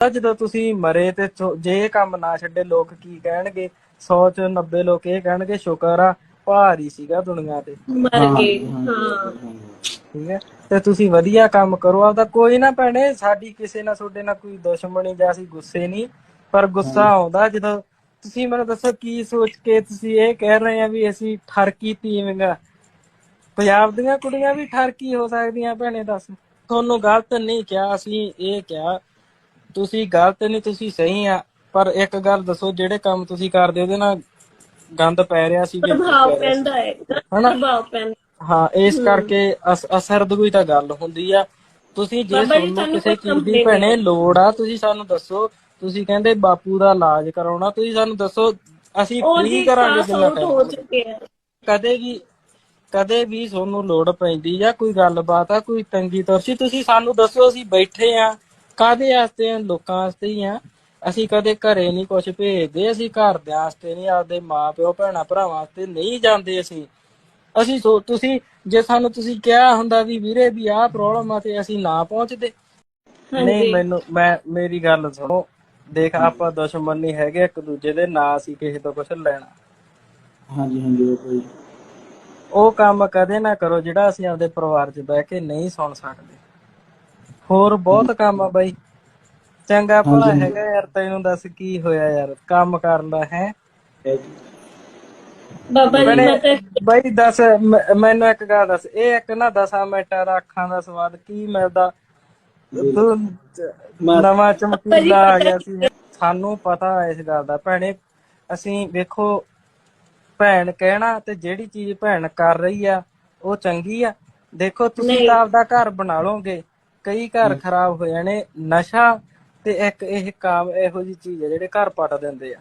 ਤਾਂ ਜਦੋਂ ਤੁਸੀਂ ਮਰੇ ਤੇ ਜੇ ਇਹ ਕੰਮ ਨਾ ਛੱਡੇ ਲੋਕ ਕੀ ਕਹਿਣਗੇ? 100 ਚ 90 ਲੋਕ ਇਹ ਕਹਿਣਗੇ ਸ਼ੁਕਰ ਆ ਭਾਰੀ ਸੀਗਾ ਦੁਨੀਆ ਤੇ। ਮਰ ਗਏ। ਹਾਂ। ਠੀਕ ਹੈ। ਤੇ ਤੁਸੀਂ ਵਧੀਆ ਕੰਮ ਕਰੋ ਆਪਦਾ ਕੋਈ ਨਾ ਭੈਣੇ ਸਾਡੀ ਕਿਸੇ ਨਾਲ ਤੁਹਾਡੇ ਨਾਲ ਕੋਈ ਦੁਸ਼ਮਣੀ ਜਾਂ ਅਸੀਂ ਗੁੱਸੇ ਨਹੀਂ ਪਰ ਗੁੱਸਾ ਆਉਂਦਾ ਜਦੋਂ ਤੁਸੀਂ ਮੈਨੂੰ ਦੱਸੋ ਕੀ ਸੋਚ ਕੇ ਤੁਸੀਂ ਇਹ ਕਹਿ ਰਹੇ ਆ ਵੀ ਅਸੀਂ ਠਰਕੀ ਤੀਵੀਂਗਾ ਪੰਜਾਬ ਦੀਆਂ ਕੁੜੀਆਂ ਵੀ ਠਰਕੀ ਹੋ ਸਕਦੀਆਂ ਭੈਣੇ ਦੱਸ। ਤੁਹਾਨੂੰ ਗਲਤ ਨਹੀਂ ਕਿਹਾ ਅਸੀਂ ਇਹ ਕਿਹਾ ਤੁਸੀਂ ਗਲਤ ਨਹੀਂ ਤੁਸੀਂ ਸਹੀ ਆ ਪਰ ਇੱਕ ਗੱਲ ਦੱਸੋ ਜਿਹੜੇ ਕੰਮ ਤੁਸੀਂ ਕਰਦੇ ਉਹਦੇ ਨਾਲ ਗੰਦ ਪੈ ਰਿਹਾ ਸੀ ਕਿ ਪ੍ਰਭਾਵ ਪੈਂਦਾ ਹੈ ਹਨਾ? ਪ੍ਰਭਾਵ ਪੈਂਦਾ ਹਾਂ। ਇਸ ਕਰਕੇ ਅਸ- ਅਸਰ ਕੋਈ ਤਾਂ ਗੱਲ ਹੁੰਦੀ ਆ। ਤੁਸੀਂ ਜੇ ਤੁਹਾਨੂੰ ਕਿਸੇ ਚੀਜ਼ ਦੀ ਭੈਣੇ ਲੋੜ ਆ ਤੁਸੀਂ ਸਾਨੂੰ ਦੱਸੋ ਤੁਸੀਂ ਕਹਿੰਦੇ ਬਾਪੂ ਦਾ ਇਲਾਜ ਕਰਾਉਣਾ ਤੁਸੀਂ ਸਾਨੂੰ ਦੱਸੋ ਅਸੀਂ ਜੀ ਕਰਾਂਗੇ ਜਿੰਨਾ ਆ। ਕਦੇ ਵੀ ਕਦੇ ਵੀ ਤੁਹਾਨੂੰ ਲੋੜ ਪੈਂਦੀ ਜਾਂ ਕੋਈ ਗੱਲਬਾਤ ਆ ਕੋਈ ਤੰਗੀ ਤੋਰਸੀ ਤੁਸੀਂ ਸਾਨੂੰ ਦੱਸੋ ਅਸੀਂ ਬੈਠੇ ਆ। ਕਾਦੇ ਵਾਸਤੇ ਆ? ਲੋਕਾਂ ਵਾਸਤੇ ਹੀ ਆ। ਅਸੀਂ ਕਦੇ ਘਰੇ ਨਹੀਂ ਕੁਝ ਭੇਜਦੇ ਅਸੀਂ ਘਰ ਦੇ ਵਾਸਤੇ ਨਹੀਂ ਆਪਦੇ ਮਾਪਿਓ ਭੈਣਾ ਭਰਾਵਾਂ ਵਾਸਤੇ ਨਹੀਂ ਜਾਂਦੇ ਅਸੀਂ। ਅਸੀਂ ਸੋ ਤੁਸੀਂ ਜੇ ਸਾਨੂੰ ਤੁਸੀਂ ਕਿਹਾ ਹੁੰਦਾ ਵੀ ਵੀਰੇ ਵੀ ਆਹ ਪ੍ਰੋਬਲਮ ਆ ਤੇ ਅਸੀਂ ਨਾ ਪਹੁੰਚਦੇ। ਨਹੀਂ ਮੈਨੂੰ ਮੈਂ ਮੇਰੀ ਗੱਲ ਸੁਣੋ। ਦੇਖ ਆਪਾਂ ਦੁਸ਼ਮਣ ਨਹੀਂ ਹੈਗੇ ਇੱਕ ਦੂਜੇ ਦੇ ਨਾ ਅਸੀਂ ਕਿਸੇ ਤੋਂ ਕੁਝ ਲੈਣਾ। ਹਾਂਜੀ ਹਾਂਜੀ ਜੀ ਉਹ ਕੰਮ ਕਦੇ ਨਾ ਕਰੋ ਜਿਹੜਾ ਅਸੀਂ ਆਪਦੇ ਪਰਿਵਾਰ 'ਚ ਬਹਿ ਕੇ ਨਹੀਂ ਸੁਣ ਸਕਦੇ। ਹੋਰ ਬਹੁਤ ਕੰਮ ਆ ਬਾਈ। ਚੰਗਾ ਭਲਾ ਹੈਗਾ ਯਾਰ ਤੈਨੂੰ ਦੱਸ ਕੀ ਹੋਇਆ ਯਾਰ? ਕੰਮ ਕਰਨ ਦਾ ਹੈ? ਹੈ। ਬਾਬਾ ਜੀ ਮੈਂ ਤਾਂ ਬਾਈ ਦੱਸ ਮ- ਮੈਨੂੰ ਇੱਕ ਗੱਲ ਦੱਸ ਇਹ ਇੱਕ ਨਾ 10 ਮਿੰਟਾਂ ਦਾ ਅੱਖਾਂ ਦਾ ਸਵਾਦ ਕੀ ਮਿਲਦਾ? ਤੂੰ ਨਵਾਂ ਚਮਕੀਲਾ ਆ ਗਿਆ ਸੀ ਸਾਨੂੰ ਪਤਾ ਇਸ ਗੱਲ ਦਾ। ਭੈਣੇ ਅਸੀਂ ਵੇਖੋ ਭੈਣ ਕਹਿਣਾ ਤੇ ਜਿਹੜੀ ਚੀਜ਼ ਭੈਣ ਕਰ ਰਹੀ ਆ ਉਹ ਚੰਗੀ ਆ। ਦੇਖੋ ਤੁਸੀਂ ਤਾਂ ਆਪਦਾ ਘਰ ਬਣਾ ਲਓਗੇ। ਕਈ ਘਰ ਖਰਾਬ ਹੋ ਜਾਣੇ ਨਸ਼ਾ ਤੇ ਇੱਕ ਇਹ ਕਾਮ ਇਹੋ ਜੀ ਚੀਜ਼ ਹੈ ਜਿਹੜੇ ਘਰ ਪਟ ਦਿੰਦੇ ਆ।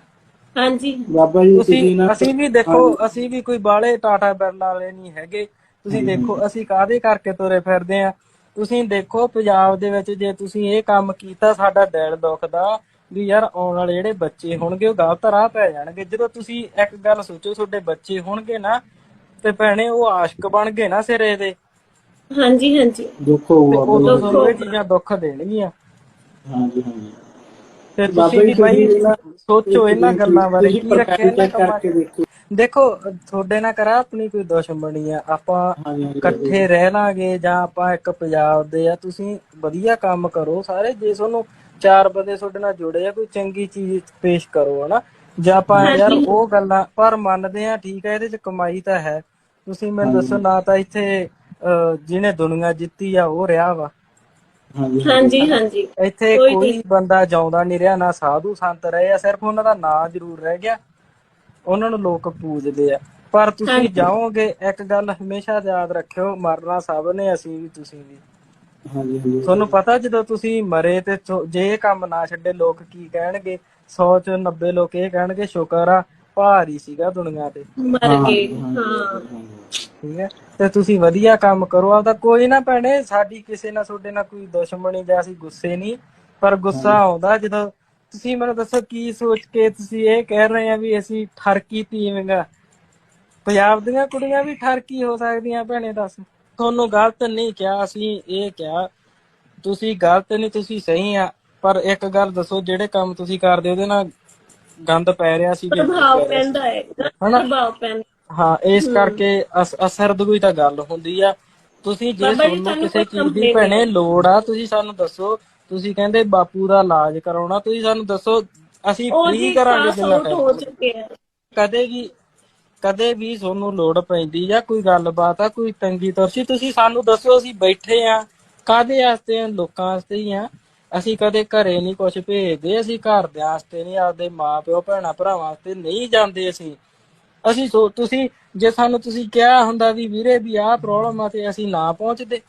ਹਾਂਜੀ। ਬਾਬਾ ਜੀ ਤੁਸੀਂ ਤੁਸੀਂ ਨਾ ਅਸੀਂ ਵੀ ਦੇਖੋ ਅਸੀਂ ਵੀ ਕੋਈ ਬਾਲੇ ਟਾਟਾ ਬਿਰਲਾ ਵਾਲੇ ਨਹੀਂ ਹੈਗੇ। ਤੁਸੀਂ ਦੇਖੋ ਅਸੀਂ ਕਾਦੇ ਕਰਕੇ ਤੁਰੇ ਫਿਰਦੇ ਆ? ਤੁਸੀਂ ਦੇਖੋ ਪੰਜਾਬ ਦੇ ਵਿੱਚ ਜੇ ਤੁਸੀਂ ਇਹ ਕੰਮ ਕੀਤਾ ਸਾਡਾ ਦਿਲ ਦੁਖਦਾ ਵੀ ਯਾਰ ਆਉਣ ਵਾਲੇ ਜਿਹੜੇ ਬੱਚੇ ਹੋਣਗੇ ਉਹ ਗਲਤ ਰਾਹ ਪੈ ਜਾਣਗੇ। ਜਦੋਂ ਤੁਸੀਂ ਇੱਕ ਗੱਲ ਸੋਚੋ ਤੁਹਾਡੇ ਬੱਚੇ ਹੋਣਗੇ ਨਾ ਤੇ ਭੈਣੇ ਉਹ ਆਸ਼ਕ ਬਣ ਗਏ ਨਾ ਸਿਰੇ ਦੇ। ਹਾਂਜੀ ਹਾਂਜੀ। ਦੁੱਖ ਹੋਊਗਾ ਬਾਬਾ ਉਦੋਂ ਤੁਹਾਨੂੰ ਇਹ ਚੀਜ਼ਾਂ ਦੁੱਖ ਦੇਣਗੀਆਂ। ਹਾਂਜੀ ਹਾਂਜੀ। ਤੇ ਬਾਬਾ ਤੁਸੀਂ ਜੀ ਵੀ ਬਾਈ ਤੁਸੀਂ ਨਾ- ਸੋਚੋ ਇਹਨਾਂ ਗੱਲਾਂ ਬਾਰੇ ਤੁਸੀਂ ਕੀ ਰੱਖਿਆ ਪ੍ਰਕਾਸ਼ ਇਹਨਾਂ ਚੈੱਕ ਕੰਮਾਂ 'ਚ? ਕਰਕੇ ਦੇਖੋ। ਦੇਖੋ ਤੁਹਾਡੇ ਨਾਲ ਕਰਾ ਆਪਣੀ ਕੋਈ ਦੁਸ਼ਮਣੀ ਆ। ਆਪਾਂ ਹਾਂਜੀ ਹਾਂਜੀ ਇਕੱਠੇ ਰਹਿ ਲਾਂਗੇ ਜਾਂ ਆਪਾਂ ਇੱਕ ਪੰਜਾਬ ਦੇ ਆ ਤੁਸੀਂ ਵਧੀਆ ਕੰਮ ਕਰੋ ਸਾਰੇ। ਜੇ ਤੁਹਾਨੂੰ ਚਾਰ ਬੰਦੇ ਤੁਹਾਡੇ ਨਾਲ ਜੁੜੇ ਆ ਕੋਈ ਚੰਗੀ ਚੀਜ਼ ਪੇਸ਼ ਕਰੋ ਹਨਾ? ਜਾਂ ਆਪਾਂ ਯਾਰ ਉਹ ਗੱਲਾਂ ਪਰ ਮੰਨਦੇ ਆ ਠੀਕ ਹੈ ਇਹਦੇ ਚ ਕਮਾਈ ਤਾਂ ਹੈ। ਤੁਸੀਂ ਮੈਨੂੰ ਦੱਸੋ ਨਾ ਤਾਂ ਇੱਥੇ ਅਹ, ਜਿਹਨੇ ਦੁਨੀਆ ਜਿੱਤੀ ਆ ਉਹ ਰਿਹਾ ਵਾ। ਹਾਂਜੀ ਹਾਂਜੀ। ਇੱਥੇ ਕੋਈ ਬੰਦਾ ਜਾਉਂਦਾ ਨਹੀਂ ਰਿਹਾ ਨਾ ਸਾਧੂ ਸੰਤ ਰਹੇ ਆ ਸਿਰਫ ਉਹਨਾਂ ਦਾ ਨਾਂ ਜ਼ਰੂਰ ਰਹਿ ਗਿਆ। ਉਹਨਾਂ ਨੂੰ ਲੋਕ ਪੂਜਦੇ ਆ। ਪਰ ਤੁਸੀਂ ਜਾਓਗੇ ਇੱਕ ਗੱਲ ਹਮੇਸ਼ਾ ਯਾਦ ਰੱਖਿਓ ਮਰਨਾ ਸਭ ਨੇ ਅਸੀਂ ਵੀ ਤੁਸੀਂ ਵੀ। ਹਾਂਜੀ ਹਾਂਜੀ। ਤੁਹਾਨੂੰ ਪਤਾ ਜਦੋਂ ਤੁਸੀਂ ਮਰੇ ਤੇ ਚੋ- ਜੇ ਇਹ ਕੰਮ ਨਾ ਛੱਡੇ ਲੋਕ ਕੀ ਕਹਿਣਗੇ? 100 ਚ 90 ਲੋਕ ਇਹ ਕਹਿਣਗੇ ਸ਼ੁਕਰ ਆ ਭਾਰੀ ਸੀਗਾ ਦੁਨੀਆ ਤੇ। ਮਰ ਗਏ ਹਾਂ। ਠੀਕ ਹੈ? ਤੇ ਤੁਸੀਂ ਵਧੀਆ ਕੰਮ ਕਰੋ ਆਪਦਾ ਕੋਈ ਨਾ ਭੈਣੇ ਸਾਡੀ ਕਿਸੇ ਨਾਲ ਤੁਹਾਡੇ ਨਾਲ ਕੋਈ ਦੁਸ਼ਮਣੀ ਜਾਂ ਅਸੀਂ ਗੁੱਸੇ ਨਹੀਂ ਪਰ ਗੁੱਸਾ ਆਉਂਦਾ ਜਦੋਂ ਤੁਸੀਂ ਮੈਨੂੰ ਦੱਸੋ ਕੀ ਸੋਚ ਕੇ ਤੁਸੀਂ ਇਹ ਕਹਿ ਰਹੇ ਆ ਵੀ ਅਸੀਂ ਠਰਕੀ ਤੀਵੀਂਗਾ ਪੰਜਾਬ ਦੀਆਂ ਕੁੜੀਆਂ ਵੀ ਠਰਕੀ ਹੋ ਸਕਦੀਆਂ ਭੈਣੇ ਦੱਸ। ਤੁਹਾਨੂੰ ਗਲਤ ਨਹੀਂ ਕਿਹਾ ਅਸੀਂ ਇਹ ਕਿਹਾ ਤੁਸੀਂ ਗਲਤ ਨਹੀਂ ਤੁਸੀਂ ਸਹੀ ਆ ਪਰ ਇੱਕ ਗੱਲ ਦੱਸੋ ਜਿਹੜੇ ਕੰਮ ਤੁਸੀਂ ਕਰਦੇ ਉਹਦੇ ਨਾਲ ਗੰਦ ਪੈ ਰਿਹਾ ਸੀ ਕਿ ਪ੍ਰਭਾਵ ਪੈਂਦਾ ਹੈ ਪ੍ਰਭਾਵ ਪੈਂਦਾ। ਹਾਂ ਇਸ ਕਰਕੇ ਅਸ- ਅਸਰ ਦੀ ਕੋਈ ਤਾਂ ਗੱਲ ਹੁੰਦੀ ਆ। ਤੁਸੀਂ ਜੇ ਤੁਹਾਨੂੰ ਸਾਨੂੰ ਕਿਸੇ ਚੀਜ਼ ਦੀ ਭੈਣੇ ਲੋੜ ਆ ਤੁਸੀਂ ਸਾਨੂੰ ਦੱਸੋ ਤੁਸੀਂ ਕਹਿੰਦੇ ਬਾਪੂ ਦਾ ਇਲਾਜ ਕਰਾਉਣਾ ਤੁਸੀਂ ਸਾਨੂੰ ਦੱਸੋ ਅਸੀਂ ਫ੍ਰੀ ਕਰਾਂਗੇ ਜਿੰਨਾ ਆ। ਕਦੇ ਵੀ ਕਦੇ ਵੀ ਤੁਹਾਨੂੰ ਲੋੜ ਪੈਂਦੀ ਜਾਂ ਕੋਈ ਗੱਲਬਾਤ ਆ ਕੋਈ ਤੰਗੀ ਤੋਰਸੀ ਤੁਸੀਂ ਸਾਨੂੰ ਦੱਸੋ ਅਸੀਂ ਬੈਠੇ ਆ। ਕਾਦੇ ਵਾਸਤੇ ਆ? ਲੋਕਾਂ ਵਾਸਤੇ ਹੀ ਆ। ਅਸੀਂ ਕਦੇ ਘਰੇ ਨਹੀਂ ਕੁਝ ਭੇਜਦੇ ਅਸੀਂ ਘਰ ਦੇ ਵਾਸਤੇ ਨਹੀਂ ਆਪਦੇ ਮਾਪਿਓ ਭੈਣਾ ਭਰਾਵਾਂ ਵਾਸਤੇ ਨਹੀਂ ਜਾਂਦੇ ਅਸੀਂ। ਅਸੀਂ ਸੋ ਤੁਸੀਂ ਜੇ ਸਾਨੂੰ ਤੁਸੀਂ ਕਿਹਾ ਹੁੰਦਾ ਵੀ ਵੀਰੇ ਵੀ ਆਹ ਪ੍ਰੋਬਲਮ ਆ ਤੇ ਅਸੀਂ ਨਾ ਪਹੁੰਚਦੇ।